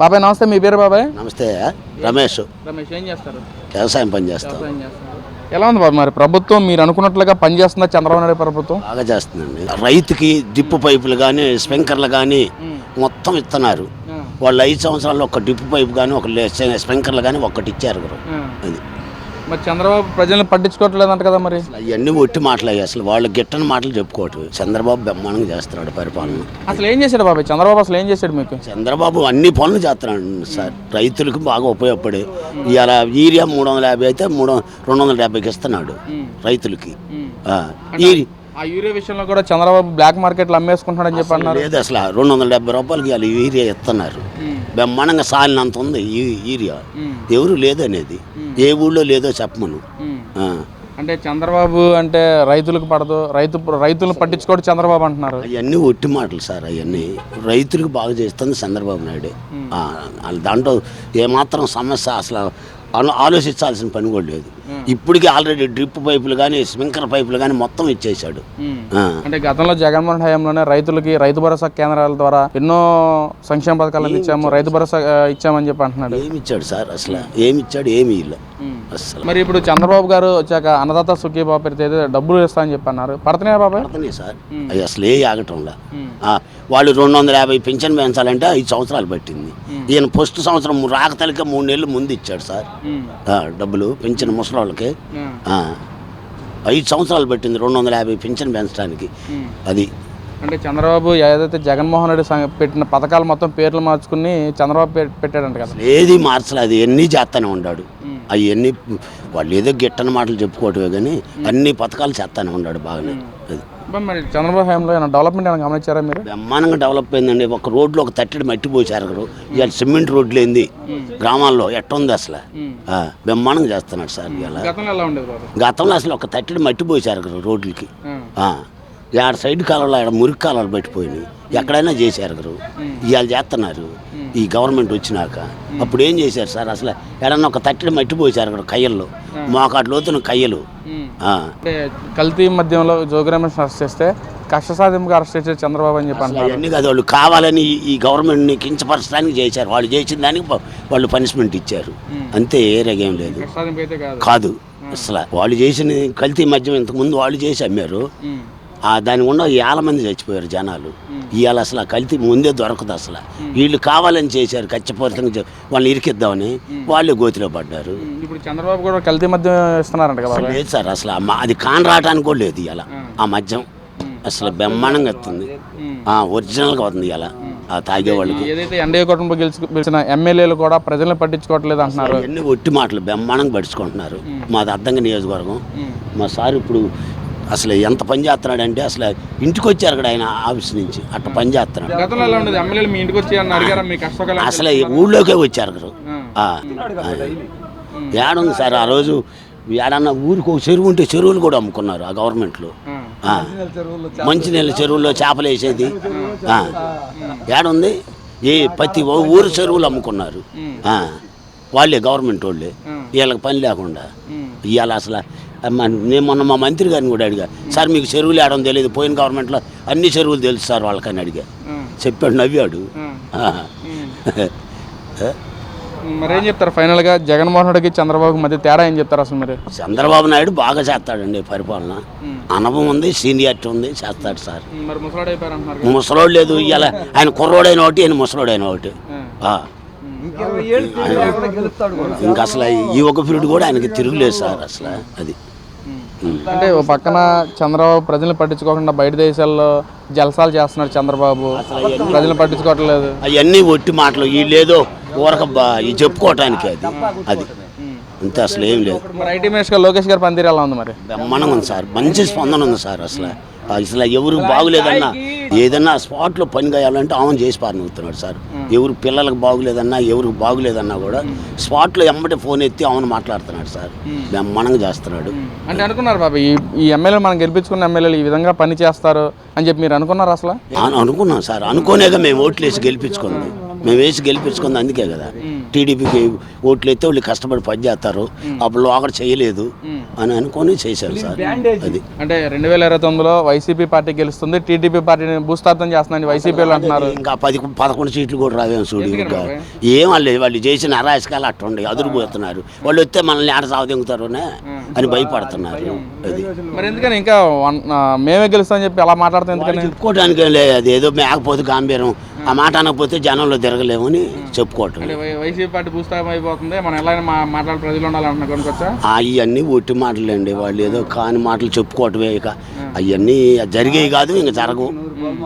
బాబాయ్ నమస్తే మీ పేరు బాబాయ్? నమస్తే రమేష్. రమేష్ ఏం చేస్తారు? వ్యవసాయం పని చేస్తాం. ఎలా ఉంది బాబు మరి ప్రభుత్వం? మీరు అనుకున్నట్లుగా పనిచేస్తుందా చంద్రబాబు నాయుడు ప్రభుత్వం? బాగా చేస్తుందండి. రైతుకి డిప్పు పైపులు కానీ స్ప్రింకర్లు కానీ మొత్తం ఇస్తున్నారు. వాళ్ళు ఐదు సంవత్సరాల్లో ఒక డిప్పు పైపు కానీ ఒక లే- స్ప్రింకర్లు కానీ ఒక్కటి ఇచ్చారు గురు. అది. మరి చంద్రబాబు ప్రజల్ని పట్టించుకోవట్లేదంట కదా మరి? అవన్నీ ఒట్టి మాటలయ్యి అసలు వాళ్ళు గిట్టని మాటలు చెప్పుకోవటం చంద్రబాబు బ్రహ్మాండంగా చేస్తున్నాడు పరిపాలన. అసలు ఏం చేశాడు బాబాయ్? చంద్రబాబు అసలు ఏం చేశాడు మీకు? చంద్రబాబు అన్ని పనులు చేస్తున్నాడు. సార్ రైతులకు బాగా ఉపయోగపడే ఇవాళ యూరియా మూడు వందల యాభై అయితే మూడు రెండు వందల డెబ్బైకి ఇస్తున్నాడు రైతులకి. ఈ ఆ యూరియా విషయంలో కూడా చంద్రబాబు బ్లాక్ మార్కెట్లో అమ్మేసుకుంటున్నాడని చెప్పి అన్నారు. లేదు అసలు రెండు వందల డెబ్బై రూపాయలకి ఇవాళ యూరియా ఇస్తున్నారు. బ్రహ్మాండంగా సాలినంత ఉంది ఈ యూరియా. ఎవరు లేదనేది. ఏ ఊళ్ళో లేదో చెప్పమను. ఆ. అంటే చంద్రబాబు అంటే రైతులకు పడదు రైతు రైతులను పట్టించుకోవడం చంద్రబాబు అంటున్నారు. అవన్నీ ఒట్టి మాటలు సార్ అవన్నీ రైతులకు బాగా చేస్తుంది చంద్రబాబు నాయుడు. ఆ, వాళ్ళ దాంట్లో ఏమాత్రం సమస్య అసలు ఆలో- ఆలోచించాల్సిన పని కూడా లేదు. ఇప్పటికీ ఆల్రెడీ డ్రిప్ పైపులు కానీ స్ప్రింకర్ పైపులు కానీ మొత్తం ఇచ్చేసాడు. అంటే గతంలో జగన్మోహన్ హయాంలోనే రైతులకి రైతు భరోసా కేంద్రాల ద్వారా ఎన్నో సంక్షేమ పథకాలు అందించాము రైతు భరోసా ఇచ్చామని చెప్పి అంటున్నాడు. ఏమి ఇచ్చాడు సార్ అసలు? ఏమి ఇచ్చాడు? ఏమీ ఇలా అసలు మరి ఇప్పుడు చంద్రబాబు గారు వచ్చాక అన్నదాత సుఖీబాబు పేరుతో ఏదో డబ్బులు ఇస్తా అని చెప్పి అన్నారు పడుతున్నాయా బాబాయ్? పడుతున్నాయి సార్. అవి అసలు ఆగటంలా. వాళ్ళు రెండు వందల యాభై పింఛన్ పెంచాలంటే ఐదు సంవత్సరాలు పట్టింది. ఈయన ఫస్ట్ సంవత్సరం రాకతలికే మూడు నెలలు ముందు ఇచ్చాడు సార్. డబ్బులు పెంచిన ఆ, ఐదు సంవత్సరాలు పట్టింది రెండు వందల యాభై పింఛన్ పెంచడానికి. అది అంటే చంద్రబాబు ఏదైతే జగన్మోహన్ రెడ్డి పెట్టిన పథకాలు మొత్తం పేర్లు మార్చుకుని చంద్రబాబు పెట్టాడంట కదా. ఏది మార్చలే అది ఎన్ని చేస్తానే ఉన్నాడు అవన్నీ వాళ్ళు ఏదో గిట్టని మాటలు చెప్పుకోవటమే కానీ అన్ని పథకాలు చేస్తానే ఉన్నాడు బాగానే. అది. మరి చంద్రబాబు హయాంలో ఏమైనా డెవలప్మెంట్ ఏమైనా గమనించారా మీరు? బ్రహ్మాండంగా డెవలప్ అయిందండి. ఒక రోడ్లో ఒక తట్టడి మట్టి పోసారు అక్కడ ఇవాళ సిమెంట్ రోడ్లు ఏంది? గ్రామాల్లో ఎట్టుంది అసలు? ఆ, బ్రహ్మాండంగా చేస్తున్నాడు సార్ ఇవాళ. గతంలో అసలు ఒక తట్టడి మట్టి పోసారు అక్కడ రోడ్లకి. ఆడ సైడ్ కాలంలో ఆడ మురికి కాలాలు పెట్టిపోయినాయి ఎక్కడైనా చేశారు గారు. ఇవాళ చేస్తున్నారు ఈ గవర్నమెంట్ వచ్చినాక అప్పుడు ఏం చేశారు సార్? అసలు ఎడన్నా ఒక తట్టడి మట్టి పోసారు అక్కడ కయ్యల్లో. మోకాటి లోతున కయ్యలు. కల్తీ మధ్యంలో జోగి రమేష్ అరెస్ట్ చేస్తే సాధింపుగా అరెస్ట్ చేసే చంద్రబాబు అని చెప్పి అవన్నీ కాదు వాళ్ళు కావాలని ఈ- గవర్నమెంట్ని కించపరచడానికి చేశారు. వాళ్ళు చేసిన దానికి వాళ్ళు పనిష్మెంట్ ఇచ్చారు. అంతే ఏ రగేం లేదు కాదు. అసలు వాళ్ళు చేసిన కల్తీ మద్యం ఇంతకుముందు వాళ్ళు చేసి అమ్మారు. దాని గుండా వేల మంది చచ్చిపోయారు జనాలు. ఇవాళ అసలు ఆ కల్తీ ముందే దొరకదు అసలు. వీళ్ళు కావాలని చేశారు ఖచ్చితంగా వాళ్ళని ఇరికిద్దామని వాళ్ళే గోతిలో పడ్డారు. ఇప్పుడు చంద్రబాబు కూడా కల్తీ మద్యం ఇస్తున్నారంట కదా లేదు సార్ అసలు అది కాన్ రావడానికి కూడా లేదు ఇలా ఆ మద్యం. అసలు బ్రహ్మాండంగా వస్తుంది ఆ, ఒరిజినల్గా వస్తుంది ఇలా ఆ తాగే వాళ్ళకి. ఏదైతే ఎన్డీఏ కుటుంబం గెలిచిన ఎమ్మెల్యేలు కూడా ప్రజల్ని పట్టించుకోవట్లేదు అంటున్నారు. ఎన్ని ఒట్టి మాటలు బ్రహ్మాండంగా పడుచుకుంటున్నారు మాది అద్దంగా నియోజకవర్గం. మా సార్ ఇప్పుడు అసలు ఎంత పని చేస్తున్నాడంటే అసలు ఇంటికి వచ్చారు అక్కడ ఆయన ఆఫీస్ నుంచి అట్ట పని చేస్తున్నాడు. అసలు ఊళ్ళోకే వచ్చారు. ఏడుంది సార్ ఆ రోజు ఏడన్నా ఊరికి ఒక చెరువు ఉంటే చెరువులు కూడా అమ్ముకున్నారు ఆ గవర్నమెంట్లో. ఆ. మంచినీళ్ళ చెరువుల్లో చేపలు వేసేది. ఆ. ఏడుంది? ఏ ప్రతి ఊరు చెరువులు అమ్ముకున్నారు. ఆ. వాళ్ళే గవర్నమెంట్ వాళ్ళే. వీళ్ళకి పని లేకుండా. ఇవాళ అసలు నేను మొన్న మా మంత్రి గారిని కూడా అడిగా సార్ మీకు చెరువులు ఏడని తెలియదు పోయిన గవర్నమెంట్లో అన్ని చెరువులు తెలుసు సార్ వాళ్ళకని అడిగా. చెప్పాడు నవ్వాడు. ఆ. మరి ఏం చెప్తారు? ఫైనల్గా జగన్మోహన్ రెడ్డికి చంద్రబాబుకి మధ్య తేడా ఏం చెప్తారు అసలు మరి? చంద్రబాబు నాయుడు బాగా చేస్తాడండి పరిపాలన. అనుభవం ఉంది సీనియారిటీ ఉంది చేస్తాడు సార్. మరి ముసలాడు లేదు ఇవాళ ఆయన కుర్రోడైన ఒకటి ఆయన ముసలోడైన ఒకటి. ఆ. ఇంకా అసలు ఈ ఒక పీరియడ్ కూడా ఆయనకి తిరుగులేదు సార్ అసలు అది. అంటే ఓ పక్కన చంద్రబాబు ప్రజల్ని పట్టించుకోకుండా బయట దేశాల్లో జలసాలు చేస్తున్నాడు చంద్రబాబు. ప్రజల్ని పట్టించుకోవట్లేదు. అవన్నీ ఒట్టి మాటలు. వీళ్ళేదో ఊరక బా- ఈ చెప్పుకోవటానికి అది. అది. అంతే అసలు ఏం లేదు. మరి ఐటీ మినిస్టర్ లోకేష్ గారి పనితీరు ఎలా ఉంది మరి? బ్రహ్మాండంగా ఉంది సార్. మంచి స్పందన ఉంది సార్ అసలు. అసలు ఎవరు బాగులేదన్నా ఏదన్నా స్పాట్లో పని కాయాలంటే ఆమె చేసి పారనవుతున్నాడు సార్. ఎవరు పిల్లలకు బాగులేదన్నా ఎవరికి బాగులేదన్నా కూడా స్పాట్లో ఎమ్మటి ఫోన్ ఎత్తి ఆమెను మాట్లాడుతున్నాడు సార్. బ్రహ్మాండంగా చేస్తున్నాడు. అంటే అనుకున్నారు బాబు ఈ ఈ ఎమ్మెల్యేలు మనం గెలిపించుకున్న ఎమ్మెల్యేలు ఈ విధంగా పని చేస్తారు అని చెప్పి మీరు అనుకున్నారు అసలు? అను- అనుకున్నాం సార్. అనుకోనేగా మేము ఓట్లు వేసి గెలిపించుకుంది మేము వేసి గెలిపించుకుంది అందుకే కదా. టీడీపీకి ఓట్లు ఎత్తే వాళ్ళు కష్టపడి పనిచేస్తారు అప్పుడు ఒకటి చేయలేదు అని అనుకొని చేశారు సార్. అది. అంటే రెండు వేల ఇరవై తొమ్మిదిలో వైసీపీ పార్టీ గెలుస్తుంది టీడీపీ పార్టీని భూస్థాపితం చేస్తుందని వైసీపీ అంటున్నారు. ఇంకా పది పదకొండు సీట్లు కూడా రావేం చూడు ఇంకా? ఏం వాళ్ళు వాళ్ళు చేసిన అరాజకాలు అట్ట ఉండే అదురుపోతున్నారు. వాళ్ళు వస్తే మనల్ని ఆడ సావదింగుతారునే అని భయపడుతున్నారు. అది. మరి ఎందుకని ఇంకా మేమే గెలుస్తామని చెప్పి అలా మాట్లాడతాం ఎందుకని? చెప్పుకోవడానికి లేదు అది ఏదో మేకపోతే గాంభీరం ఆ మాట అనకపోతే జనంలో తిరగలేమని చెప్పుకోవటం. అంటే వై- వైసీపీ పార్టీ భూస్థాపం అయిపోతుంది. మనం ఎలా మా మాట్లాడి ప్రజలు ఉండాలన్న కొనుకొచ్చా అవన్నీ ఒట్టి మాటలండి. వాళ్ళు ఏదో కాని మాటలు చెప్పుకోవటమే ఇక. అవన్నీ జరిగేవి కాదు ఇంకా జరగవు.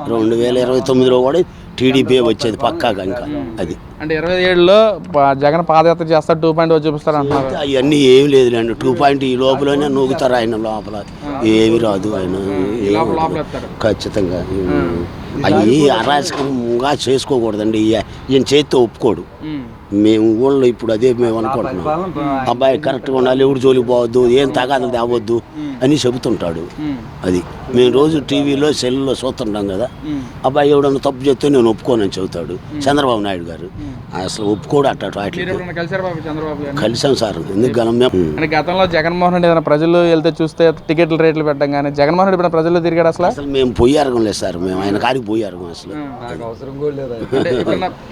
రెండు వేల ఇరవై తొమ్మిదిలో కూడా టీడీపీ వచ్చేది పక్కాగా ఇంకా అది. అంటే ఇరవై ఏడులో ప- జగన్ పాదయాత్ర చేస్తారు టూ పాయింట్ చూపిస్తారు అంటున్నారు. అవన్నీ ఏమి లేదులేండి. టూ పాయింట్ ఈ లోపలనే నూగుతారు ఆయన లోపల. ఏమి రాదు ఆయన. ఏమి లోపల ఖచ్చితంగా. అవి అరాచకంగా చేసుకోకూడదండి. ఈయ- ఈయన చేతితో ఒప్పుకోడు. మేము ఊళ్ళో ఇప్పుడు అదే మేము అనుకుంటున్నాం. అబ్బాయి కరెక్ట్గా ఉండాలి ఎవడు జోలికి పోవద్దు ఏం తగాదలు తేవద్దు. అని చెబుతుంటాడు. ఉమ్. అది. మేము రోజు టీవీలో సెల్లో చూస్తుంటాం కదా. ఉమ్. అబ్బాయి ఎవడన్నా తప్పు చెప్తే నేను ఒప్పుకోనని చెబుతాడు. చంద్రబాబు నాయుడు గారు. అసలు ఒప్పుకోడు అట్ట కలిసాం సార్. ఎందుకు గలం గతంలో జగన్మోహన్ రెడ్డి ఏదైనా ప్రజలు వెళ్తే చూస్తే టికెట్ల రేట్లు పెట్టడం కానీ జగన్మోహన్ రెడ్డి ఇప్పుడు ప్రజల్లో తిరిగాడు అసలు? అసలు మేము పోయారగం లేదు సార్. మేము ఆయన కాడికి పోయారగం అసలు.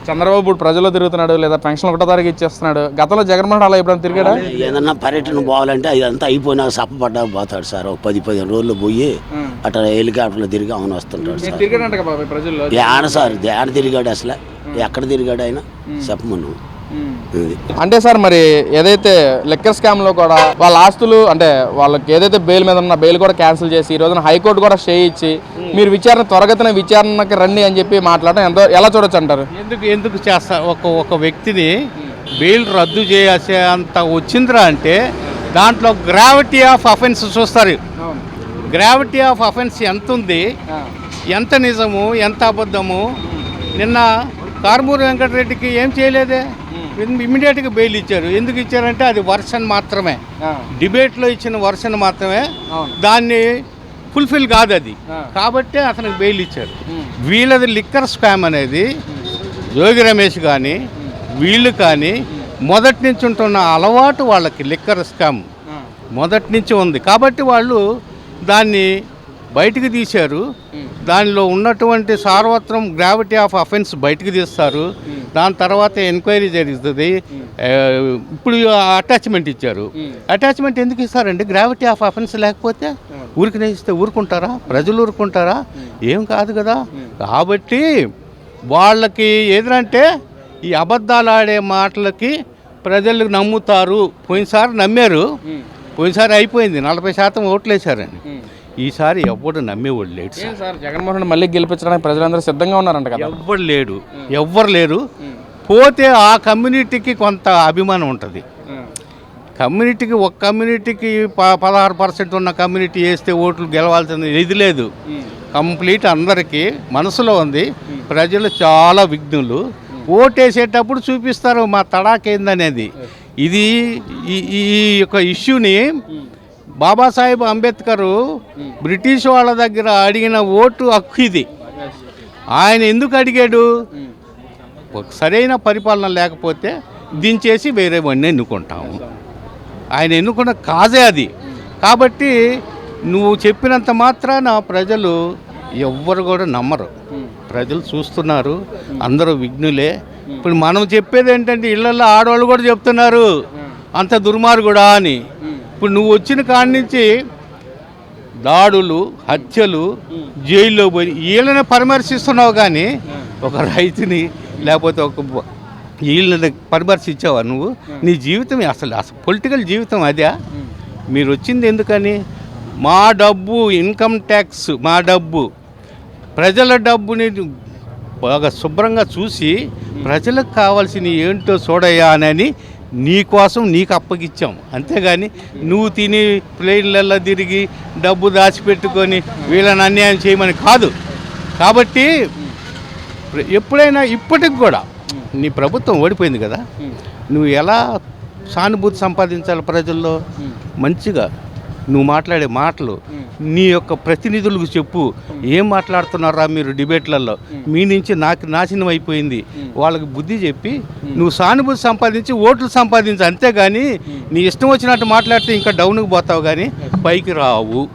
చంద్రబాబు ఇప్పుడు ప్రజల్లో తిరుగుతున్నాడు లేదా పెన్షన్ ఒకటో తారీఖు ఇచ్చేస్తున్నాడు. గతంలో జగన్మోహన్ రెడ్డి అలా ఎప్పుడైనా తిరిగాడా? ఏదన్నా పర్యటన పోవాలంటే అదంతా అయిపోయినాక సప్పపడ్డాక పోతాడు. సార్. ఒక పది పదిహేను రోజులు పోయి. అట్లా హెలికాప్టర్లో తిరిగి అవును వస్తుంటాడు సార్. తిరిగాడంట బాబాయ్ ప్రజల్లో? ఏడ సార్ ఏడ తిరిగాడు అసలు. ఎక్కడ తిరిగాడు ఆయన? చెప్పమను. అంటే సార్ మరి ఏదైతే లెక్కర్ స్కామ్లో కూడా వాళ్ళ ఆస్తులు అంటే వాళ్ళకి ఏదైతే బెయిల్ మీద ఉన్న బెయిల్ కూడా క్యాన్సిల్ చేసి ఈ రోజున హైకోర్టు కూడా స్టే ఇచ్చి మీరు విచారణ త్వరగతిన విచారణకి రండి అని చెప్పి మాట్లాడడం ఎంతో ఎలా చూడొచ్చు అంటారు? ఎందుకు ఎందుకు చేస్తా? ఒక ఒక వ్యక్తిని బెయిల్ రద్దు చేసే అంత వచ్చిందిరా అంటే దాంట్లో గ్రావిటీ ఆఫ్ అఫెన్స్ చూస్తారు. గ్రావిటీ ఆఫ్ అఫెన్స్ ఎంత ఉంది ఎంత నిజము? ఎంత అబద్ధము? నిన్న కారుమూరి వెంకటరెడ్డికి ఏం చేయలేదే? ఇమ్మీడియట్గా బెయిల్ ఇచ్చారు. ఎందుకు ఇచ్చారంటే అది వర్షన్ మాత్రమే. డిబేట్లో ఇచ్చిన వర్షన్ మాత్రమే. దాన్ని ఫుల్ఫిల్ కాదు అది. కాబట్టే అతనికి బెయిల్ ఇచ్చారు. వీళ్ళది లిక్కర్ స్కామ్ అనేది. జోగి రమేష్ కానీ వీళ్ళు కానీ మొదటి నుంచి ఉంటున్న అలవాటు వాళ్ళకి లిక్కర్ స్కామ్. మొదటి నుంచి ఉంది. కాబట్టి వాళ్ళు దాన్ని బయటికి తీశారు. దానిలో ఉన్నటువంటి సార్వత్రం గ్రావిటీ ఆఫ్ అఫెన్స్ బయటికి తీస్తారు. దాని తర్వాత ఎంక్వైరీ జరుగుతుంది. ఇప్పుడు అటాచ్మెంట్ ఇచ్చారు. అటాచ్మెంట్ ఎందుకు ఇస్తారండి? గ్రావిటీ ఆఫ్ అఫెన్స్ లేకపోతే ఊరికి ఇస్తే ఊరుకుంటారా? ప్రజలు ఊరుకుంటారా? ఏం కాదు కదా. కాబట్టి వాళ్ళకి ఏదంటే ఈ అబద్ధాలు ఆడే మాటలకి ప్రజలు నమ్ముతారు. పోయినసారి నమ్మారు. పోయినసారి అయిపోయింది. నలభై శాతం ఓట్లేశారని ఈసారి ఎవ్వడు నమ్మేవాడు లేడు సార్. జగన్మోహన్ మళ్ళీ గెలిపించడానికి ప్రజలందరూ సిద్ధంగా ఉన్నారంట కదా. ఎవ్వడు లేడు. ఎవ్వరు లేరు. పోతే ఆ కమ్యూనిటీకి కొంత అభిమానం ఉంటుంది. కమ్యూనిటీకి ఒక కమ్యూనిటీకి ప పదహారు పర్సెంట్ ఉన్న కమ్యూనిటీ వేస్తే ఓట్లు గెలవాల్సింది ఇది లేదు. కంప్లీట్ అందరికీ మనసులో ఉంది. ప్రజలు చాలా విఘ్నులు. ఓటేసేటప్పుడు చూపిస్తారు మా తడాకేందనేది ఇది ఈ ఈ యొక్క ఇష్యూని బాబాసాహెబ్ అంబేద్కర్ బ్రిటిష్ వాళ్ళ దగ్గర అడిగిన ఓటు హక్కు ఇది. ఆయన ఎందుకు అడిగాడు? సరైన పరిపాలన లేకపోతే దించేసి వేరే వాడిని ఎన్నుకుంటాము. ఆయన ఎన్నుకున్న కాజే అది. కాబట్టి నువ్వు చెప్పినంత మాత్రాన ప్రజలు ఎవ్వరు కూడా నమ్మరు. ప్రజలు చూస్తున్నారు అందరూ విఘ్నులే. ఇప్పుడు మనం చెప్పేది ఏంటంటే ఇళ్ళలో ఆడవాళ్ళు కూడా చెప్తున్నారు అంత దుర్మార్గుడా అని. ఇప్పుడు నువ్వు వచ్చిన కాడి నుంచి దాడులు హత్యలు జైల్లో పోయి వీళ్ళని పరామర్శిస్తున్నావు కానీ ఒక రైతుని లేకపోతే ఒక వీళ్ళని పరామర్శించావా నువ్వు? నీ జీవితం అసలు అసలు పొలిటికల్ జీవితం అదే. మీరు వచ్చింది ఎందుకని? మా డబ్బు ఇన్కమ్ ట్యాక్స్ మా డబ్బు. ప్రజల డబ్బుని బాగా శుభ్రంగా చూసి ప్రజలకు కావాల్సిన ఏంటో చూడయ్యా అని నీ కోసం నీకు అప్పగిచ్చాం. అంతేగాని నువ్వు తిని ప్లేన్లలో తిరిగి డబ్బు దాచిపెట్టుకొని వీళ్ళని అన్యాయం చేయమని కాదు. కాబట్టి ఎప్పుడైనా ఇప్పటికి కూడా నీ ప్రభుత్వం ఓడిపోయింది కదా నువ్వు ఎలా సానుభూతి సంపాదించాలి ప్రజల్లో? మంచిగా నువ్వు మాట్లాడే మాటలు నీ యొక్క ప్రతినిధులకు చెప్పు. ఏం మాట్లాడుతున్నారా మీరు డిబేట్లలో? మీ నుంచి నాకు నాశనం అయిపోయింది. వాళ్ళకి బుద్ధి చెప్పి నువ్వు సానుభూతి సంపాదించి ఓట్లు సంపాదించు. అంతేగాని నీ ఇష్టం వచ్చినట్టు మాట్లాడితే ఇంకా డౌన్కి పోతావు కానీ పైకి రావు.